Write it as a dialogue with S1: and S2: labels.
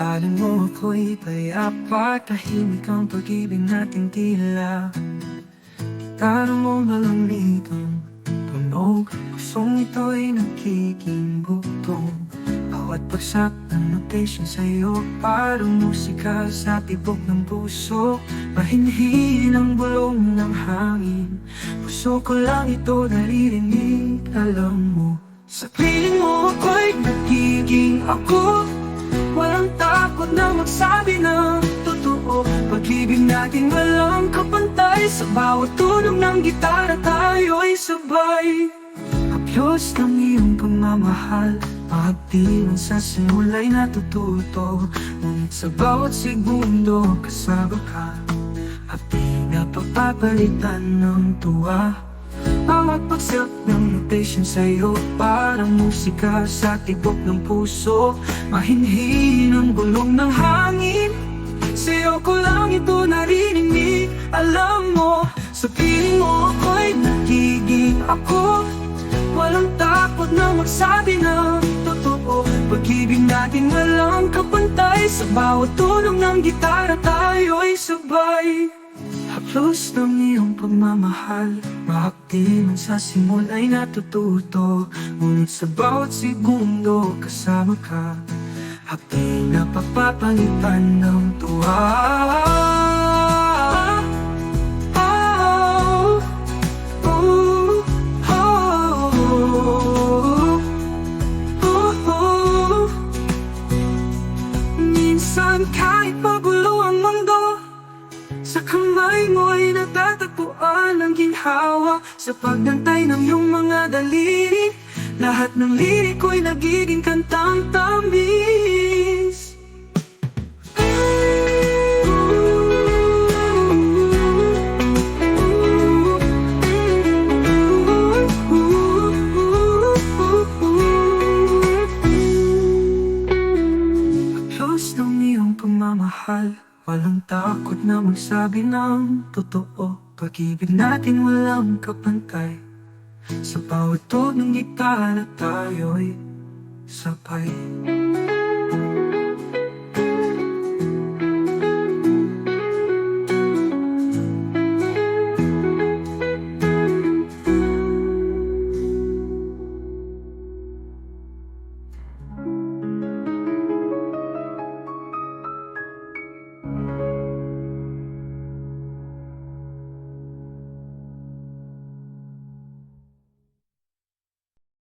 S1: Alam mo ako'y payapa Tahimik ang pag-ibig nating tila. Gitara mo malamigang tunog Pusong ito'y nagiging bugtong Bawat bagsak ng notation sa'yo Parang musika sa tibok ng puso. Mahinhin ang bulong ng hangin. Puso ko lang ito naririnig. Alam mo Sa piling mo ako'y nagiging ako takot na magsabi ng totoo. Pag-ibig natin walang kapantay. Sa bawat tunog ng gitara tayo'y sabay. Haplos ng iyong pagmamahal Mahapdi man sa simula'y natututo. Ngunit sa bawat segundo kasama ka. At di na papapalitan ng tuwa Bawat bagsak ng notation sa'yo Parang musika sa tibok ng puso. Mahinhin ang bulong ng hangin. Sa'yo ko lang ito narinig Alam mo, sa piling mo ako'y nagiging ako. Walang takot na magsabi ng totoo. Pag-ibig natin walang kapantay. Sa bawat tunog ng gitara tayo'y sabay Haplos ng iyong pagmamahal. Mahakdi man sa simula'y natututo? Ngunit sa bawat segundo kasama ka. Hapdi na papapalitan ng tuwa. Oh, oh, oh, oh. Minsan kahit magulo ang mundo kamay mo ay natatagpuan ang ginhawa Sa pagnantay ng iyong mga daliri Lahat ng lirik ko'y nagiging kantang tamis. Haplos ng iyong pagmamahal Walang takot na magsabi ng totoo. Pag-ibig natin walang kapantay. Sa bawat tunog gitara tayo'y sabay